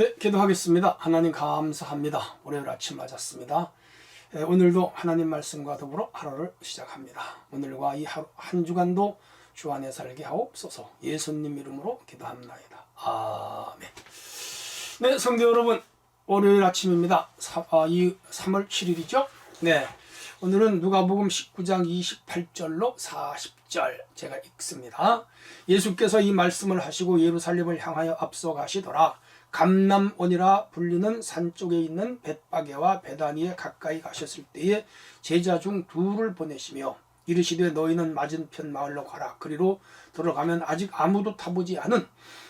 네, 기도하겠습니다. 하나님 감사합니다. 월요일 아침 맞았습니다. 예, 오늘도 하나님 말씀과 더불어 하루를 시작합니다. 오늘과 이 하루 한 주간도 주 안에 살게 하옵소서. 예수님 이름으로 기도합나이다. 아멘. 네, 성도 여러분, 월요일 아침입니다. 사, 아, 이 3월 7일이죠. 네, 오늘은 누가복음 19장 28절로 40절 제가 읽습니다. 예수께서 이 말씀을 하시고 예루살렘을 향하여 앞서 가시더라. 감남원이라 불리는 산 쪽에 있는 벳바게와 베다니에 가까이 가셨을 때에 제자 중 둘을 보내시며 이르시되 너희는 맞은편 마을로 가라. 그리로 들어가면 아직 아무도 타보지 않은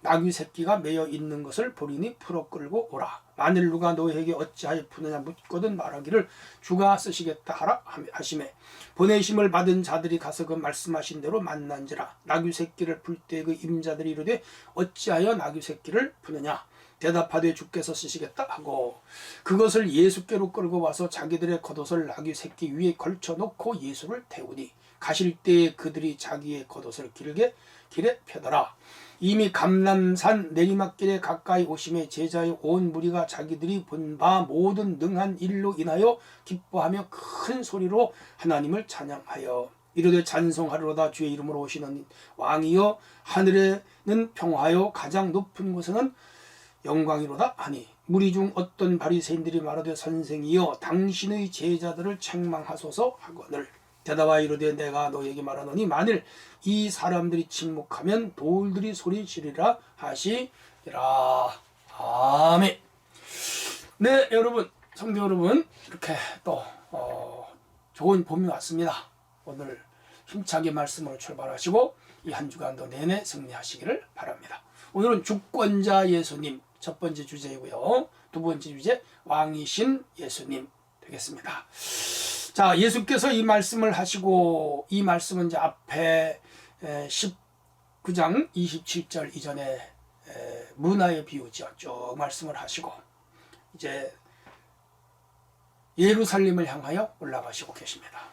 나귀 새끼가 매여 있는 것을 보리니 풀어 끌고 오라. 만일 누가 너희에게 어찌하여 푸느냐 묻거든 말하기를 주가 쓰시겠다 하라 하심에 보내심을 받은 자들이 가서 그 말씀하신 대로 만난지라 나귀 새끼를 풀 때 그 임자들이 이르되 어찌하여 나귀 새끼를 푸느냐 대답하되 주께서 쓰시겠다 하고 그것을 예수께로 끌고 와서 자기들의 겉옷을 나귀 새끼 위에 걸쳐 놓고 예수를 태우니 가실 때에 그들이 자기의 겉옷을 길게 길에 펴더라. 이미 감남산 내리막길에 가까이 오심에 제자의 온 무리가 자기들이 본 바 모든 능한 일로 인하여 기뻐하며 큰 소리로 하나님을 찬양하여 이르되 찬송하리로다. 주의 이름으로 오시는 왕이여 하늘에는 평화요 가장 높은 곳에는 영광이로다 하니 무리 중 어떤 바리새인들이 말하되 선생이여 당신의 제자들을 책망하소서 하거늘. 대답하 이르되 내가 너에게 말하노니 만일 이 사람들이 침묵하면 돌들이 소리 지르라 하시리라. 아멘. 네 여러분 성도 여러분 이렇게 또 어, 좋은 봄이 왔습니다. 오늘 힘차게 말씀으로 출발하시고 이 한 주간도 내내 승리하시기를 바랍니다. 오늘은 주권자 예수님 첫 번째 주제이고요. 두 번째 주제 왕이신 예수님 되겠습니다. 자, 예수께서 이 말씀을 하시고 이 말씀은 이제 앞에 19장 27절 이전에 문화의 비유죠. 쭉 말씀을 하시고 이제 예루살렘을 향하여 올라가시고 계십니다.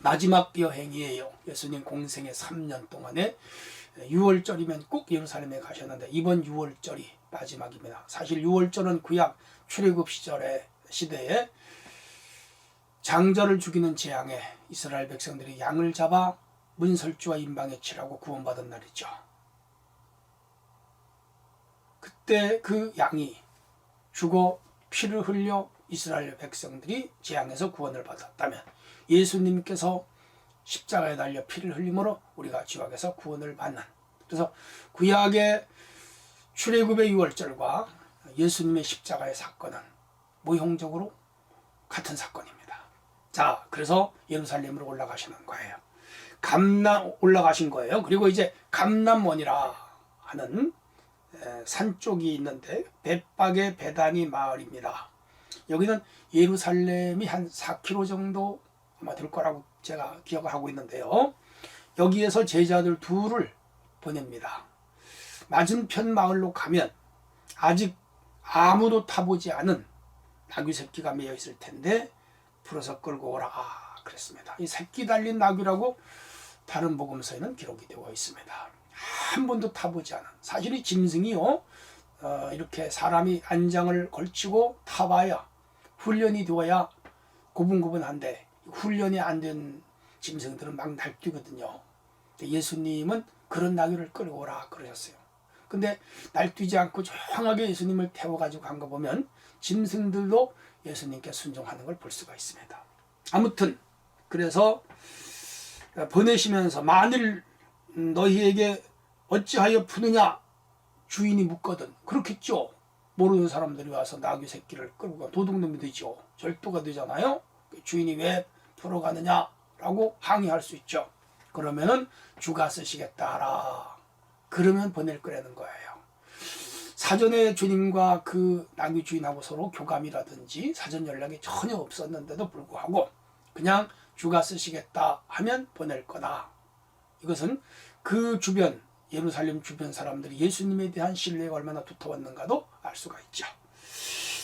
마지막 여행이에요. 예수님 공생의 3년 동안에 6월절이면 꼭 예루살렘에 가셨는데 이번 6월절이 마지막입니다. 사실 6월절은 구약 출애굽 시절의 시대에 장자를 죽이는 재앙에 이스라엘 백성들이 양을 잡아 문설주와 임방에 치라고 구원받은 날이죠. 그때 그 양이 죽어 피를 흘려 이스라엘 백성들이 재앙에서 구원을 받았다면 예수님께서 십자가에 달려 피를 흘림으로 우리가 지옥에서 구원을 받는 그래서 구약의 출애굽의 유월절과 예수님의 십자가의 사건은 모형적으로 같은 사건입니다. 자, 그래서 예루살렘으로 올라가시는 거예요. 감남 올라가신 거예요. 그리고 이제 감남원이라 하는 산 쪽이 있는데 벳박의 베다니 마을입니다. 여기는 예루살렘이 한 4km 정도 아마 될 거라고 제가 기억을 하고 있는데요. 여기에서 제자들 둘을 보냅니다. 맞은편 마을로 가면 아직 아무도 타보지 않은 나귀 새끼가 매여 있을 텐데 풀어서 끌고 오라 그랬습니다. 이 새끼 달린 나귀라고 다른 복음서에는 기록이 되어 있습니다. 한 번도 타보지 않은 사실 이 짐승이요 어, 이렇게 사람이 안장을 걸치고 타봐야 훈련이 되어야 고분고분한데 훈련이 안 된 짐승들은 막 날뛰거든요. 예수님은 그런 나귀를 끌고 오라 그러셨어요. 근데 날뛰지 않고 조용하게 예수님을 태워가지고 간 거 보면 짐승들도 예수님께 순종하는 걸 볼 수가 있습니다. 아무튼 그래서 보내시면서 만일 너희에게 어찌하여 푸느냐 주인이 묻거든 그렇겠죠. 모르는 사람들이 와서 나귀 새끼를 끌고 도둑놈이 되죠. 절도가 되잖아요. 주인이 왜 풀어가느냐라고 항의할 수 있죠. 그러면은 주가 쓰시겠다 하라. 그러면 보낼 거라는 거예요. 사전에 주님과 그 나귀 주인하고 서로 교감이라든지 사전 연락이 전혀 없었는데도 불구하고 그냥 주가 쓰시겠다 하면 보낼 거다. 이것은 그 주변 예루살렘 주변 사람들이 예수님에 대한 신뢰가 얼마나 두터웠는가도 알 수가 있죠.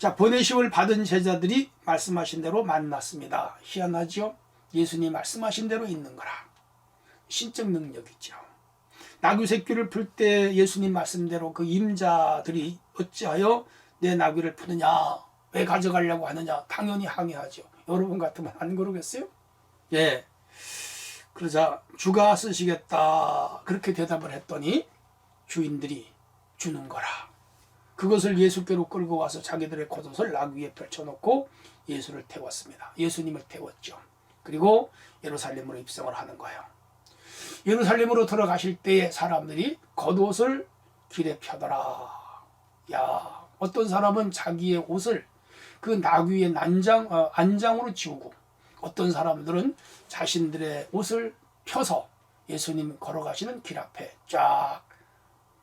자, 보내심을 받은 제자들이 말씀하신 대로 만났습니다. 희한하죠? 예수님 말씀하신 대로 있는 거라. 신적 능력이죠. 나귀 새끼를 풀 때 예수님 말씀대로 그 임자들이 어찌하여 내 나귀를 푸느냐? 왜 가져가려고 하느냐? 당연히 항의하죠. 여러분 같으면 안 그러겠어요? 예. 그러자 주가 쓰시겠다. 그렇게 대답을 했더니 주인들이 주는 거라. 그것을 예수께로 끌고 와서 자기들의 겉옷을 나귀 위에 펼쳐놓고 예수를 태웠습니다. 예수님을 태웠죠. 그리고 예루살렘으로 입성을 하는 거예요 예루살렘으로 들어가실 때에 사람들이 겉옷을 길에 펴더라. 야, 어떤 사람은 자기의 옷을 그 나귀의 난장 어, 안장으로 지우고 어떤 사람들은 자신들의 옷을 펴서 예수님 걸어가시는 길 앞에 쫙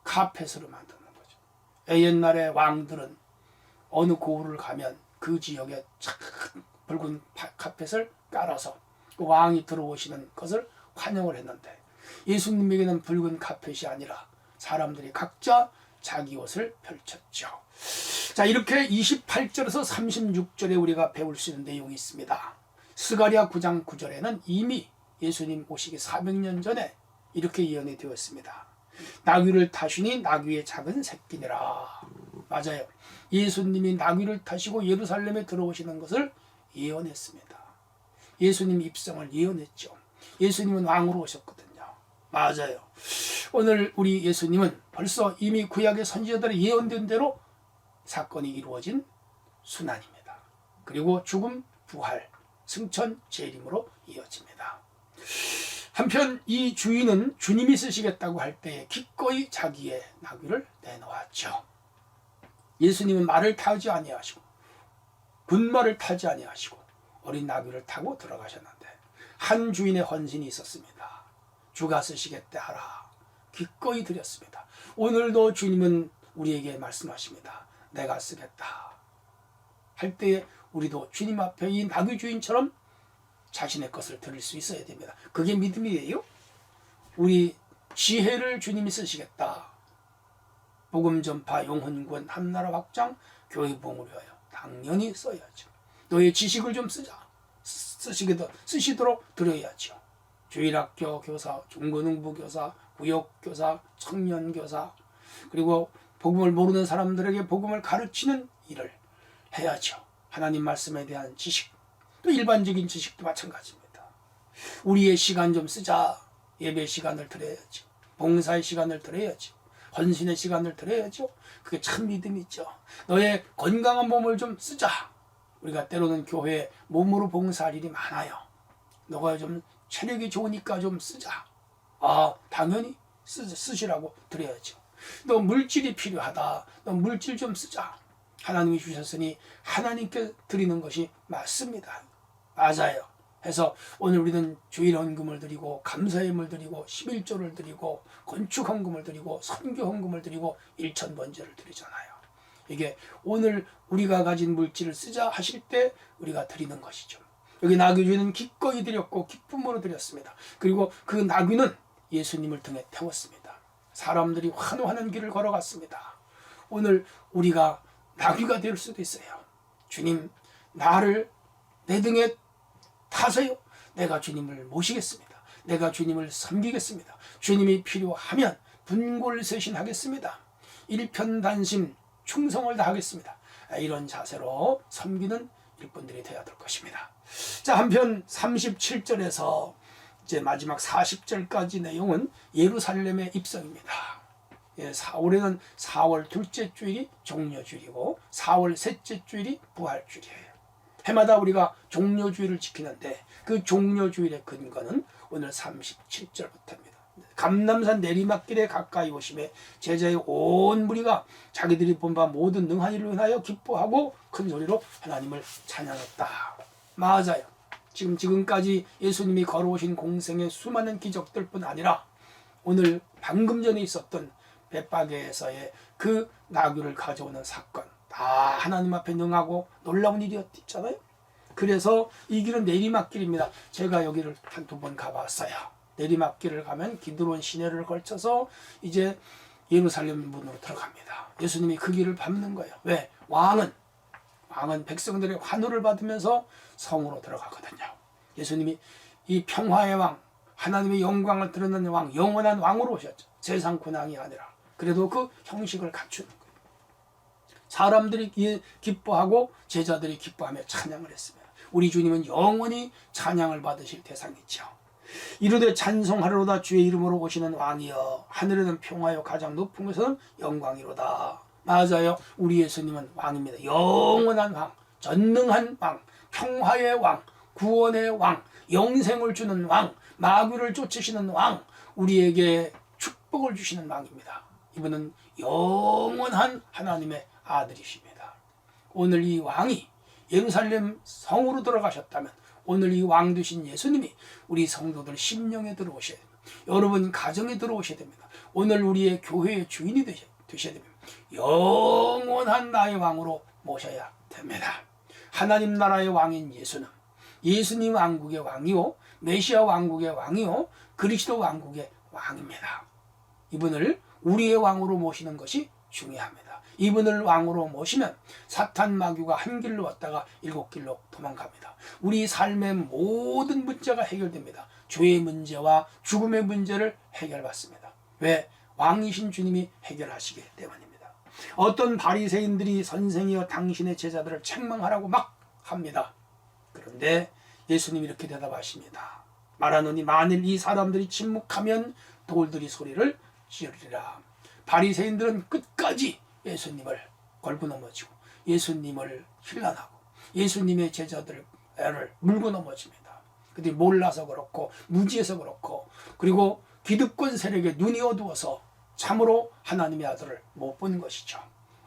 카펫으로 만드는 거죠. 옛날에 왕들은 어느 고을을 가면 그 지역에 쫙 붉은 파- 카펫을 깔아서 그 왕이 들어오시는 것을 환영을 했는데 예수님에게는 붉은 카펫이 아니라 사람들이 각자 자기 옷을 펼쳤죠. 자, 이렇게 28절에서 36절에 우리가 배울 수 있는 내용이 있습니다. 스가리아 9장 9절에는 이미 예수님 오시기 400년 전에 이렇게 예언이 되었습니다. 나귀를 타시니 나귀의 작은 새끼니라. 맞아요. 예수님이 나귀를 타시고 예루살렘에 들어오시는 것을 예언했습니다. 예수님 입성을 예언했죠. 예수님은 왕으로 오셨거든요. 맞아요. 오늘 우리 예수님은 벌써 이미 구약의 선지자들의 예언된 대로 사건이 이루어진 순환입니다. 그리고 죽음, 부활, 승천, 재림으로 이어집니다. 한편 이 주인은 주님이 쓰시겠다고 할 때에 기꺼이 자기의 나귀를 내놓았죠. 예수님은 말을 타지 아니하시고 분말을 타지 아니하시고 어린 나귀를 타고 들어가셨는데 한 주인의 헌신이 있었습니다. 주가 쓰시겠다 하라. 기꺼이 드렸습니다. 오늘도 주님은 우리에게 말씀하십니다. 내가 쓰겠다. 할 때에 우리도 주님 앞에 이 나귀 주인처럼 자신의 것을 드릴 수 있어야 됩니다. 그게 믿음이에요. 우리 지혜를 주님이 쓰시겠다. 복음 전파, 구원, 한나라 확장, 교회 위하여 당연히 써야죠. 너의 지식을 좀 쓰자. 쓰시기도 쓰시도록 드려야죠. 주일학교 교사, 중고등부 교사, 구역 교사, 청년 교사, 그리고 복음을 모르는 사람들에게 복음을 가르치는 일을 해야죠. 하나님 말씀에 대한 지식, 또 일반적인 지식도 마찬가지입니다. 우리의 시간 좀 쓰자. 예배 시간을 드려야죠. 봉사의 시간을 드려야죠. 헌신의 시간을 드려야죠. 그게 참 믿음이죠. 너의 건강한 몸을 좀 쓰자. 우리가 때로는 교회에 몸으로 봉사할 일이 많아요. 너가 좀 체력이 좋으니까 좀 쓰자. 아, 당연히 쓰, 쓰시라고 드려야죠. 너 물질이 필요하다. 너 물질 좀 쓰자. 하나님이 주셨으니 하나님께 드리는 것이 맞습니다. 맞아요. 해서 오늘 우리는 주일 헌금을 드리고 감사의 물 드리고 11조를 드리고 건축 헌금을 드리고 선교 헌금을 드리고 일천 번제를 드리잖아요. 이게 오늘 우리가 가진 물질을 쓰자 하실 때 우리가 드리는 것이죠. 여기 나귀주는 기꺼이 드렸고 기쁨으로 드렸습니다. 그리고 그 나귀는 예수님을 등에 태웠습니다. 사람들이 환호하는 길을 걸어갔습니다. 오늘 우리가 나귀가 될 수도 있어요. 주님, 나를 내 등에 타세요. 내가 주님을 모시겠습니다. 내가 주님을 섬기겠습니다. 주님이 필요하면 분골쇄신하겠습니다. 일편단심 충성을 다하겠습니다. 이런 자세로 섬기는 일꾼들이 되어야 될 것입니다. 자, 한편 37절에서 이제 마지막 40절까지 내용은 예루살렘의 입성입니다. 예, 4월에는 4월 둘째 주일이 종려주일이고 4월 셋째 주일이 부활주일이에요. 해마다 우리가 종려주일을 지키는데 그 종려주일의 근거는 오늘 37절부터입니다. 감남산 내리막길에 가까이 오심에 제자의 온 무리가 자기들이 본바 모든 능한 일을 인하여 기뻐하고 큰 소리로 하나님을 찬양했다. 맞아요. 지금 지금까지 예수님이 걸어오신 공생의 수많은 기적들뿐 아니라 오늘 방금 전에 있었던 벳바게에서의 그 나귀를 가져오는 사건 다 하나님 앞에 능하고 놀라운 일이었잖아요. 그래서 이 길은 내리막길입니다. 제가 여기를 한 두 번 가봤어요. 내리막길을 가면 기드론 시내를 걸쳐서 이제 예루살렘 문으로 들어갑니다. 예수님이 그 길을 밟는 거예요. 왜? 왕은 왕은 백성들의 환호를 받으면서 성으로 들어가거든요. 예수님이 이 평화의 왕, 하나님의 영광을 드러내는 왕, 영원한 왕으로 오셨죠. 세상 군왕이 아니라. 그래도 그 형식을 갖추는 거예요. 사람들이 기- 기뻐하고 제자들이 기뻐하며 찬양을 했습니다. 우리 주님은 영원히 찬양을 받으실 대상이죠. 이르되 찬송하리로다 주의 이름으로 오시는 왕이여 하늘에는 평화요 가장 높은 곳은 영광이로다. 맞아요. 우리 예수님은 왕입니다. 영원한 왕, 전능한 왕, 평화의 왕, 구원의 왕, 영생을 주는 왕, 마귀를 쫓으시는 왕, 우리에게 축복을 주시는 왕입니다. 이분은 영원한 하나님의 아들이십니다. 오늘 이 왕이 예루살렘 성으로 들어가셨다면 오늘 이 왕 되신 예수님이 우리 성도들 심령에 들어오셔야 됩니다. 여러분 가정에 들어오셔야 됩니다. 오늘 우리의 교회의 주인이 되셔- 되셔야 됩니다. 영원한 나의 왕으로 모셔야 됩니다. 하나님 나라의 왕인 예수는 예수님 왕국의 왕이요 메시아 왕국의 왕이요 그리스도 왕국의 왕입니다. 이분을 우리의 왕으로 모시는 것이 중요합니다. 이분을 왕으로 모시면 사탄 마귀가 한 길로 왔다가 일곱 길로 도망갑니다. 우리 삶의 모든 문제가 해결됩니다. 죄의 문제와 죽음의 문제를 해결받습니다. 왜? 왕이신 주님이 해결하시기 때문입니다. 어떤 바리새인들이 선생이여 당신의 제자들을 책망하라고 막 합니다. 그런데 예수님이 이렇게 대답하십니다. 말하노니 만일 이 사람들이 침묵하면 돌들이 소리를 지르리라. 바리새인들은 끝까지 예수님을 걸고 넘어지고 예수님을 힐난하고 예수님의 제자들을 물고 넘어집니다. 그들이 몰라서 그렇고 무지해서 그렇고 그리고 기득권 세력의 눈이 어두워서 참으로 하나님의 아들을 못 본 것이죠.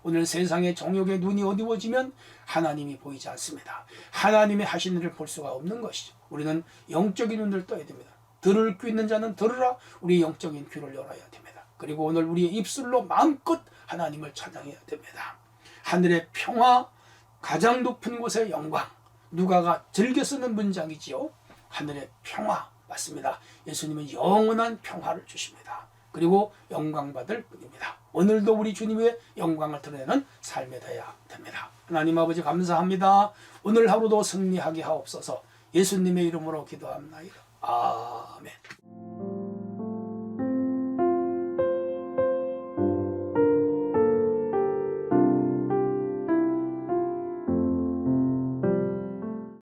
오늘 세상의 정욕의 눈이 어두워지면 하나님이 보이지 않습니다. 하나님의 하신 일을 볼 수가 없는 것이죠. 우리는 영적인 눈을 떠야 됩니다. 들을 귀 있는 자는 들으라 우리 영적인 귀를 열어야 됩니다. 그리고 오늘 우리의 입술로 마음껏 하나님을 찬양해야 됩니다. 하늘의 평화, 가장 높은 곳의 영광. 누가가 즐겨 쓰는 문장이지요. 하늘의 평화 맞습니다. 예수님은 영원한 평화를 주십니다. 그리고 영광 받을 분입니다. 오늘도 우리 주님의 영광을 드러내는 삶이 되어야 됩니다. 하나님 아버지 감사합니다. 오늘 하루도 승리하게 하옵소서. 예수님의 이름으로 기도합니다. 아멘.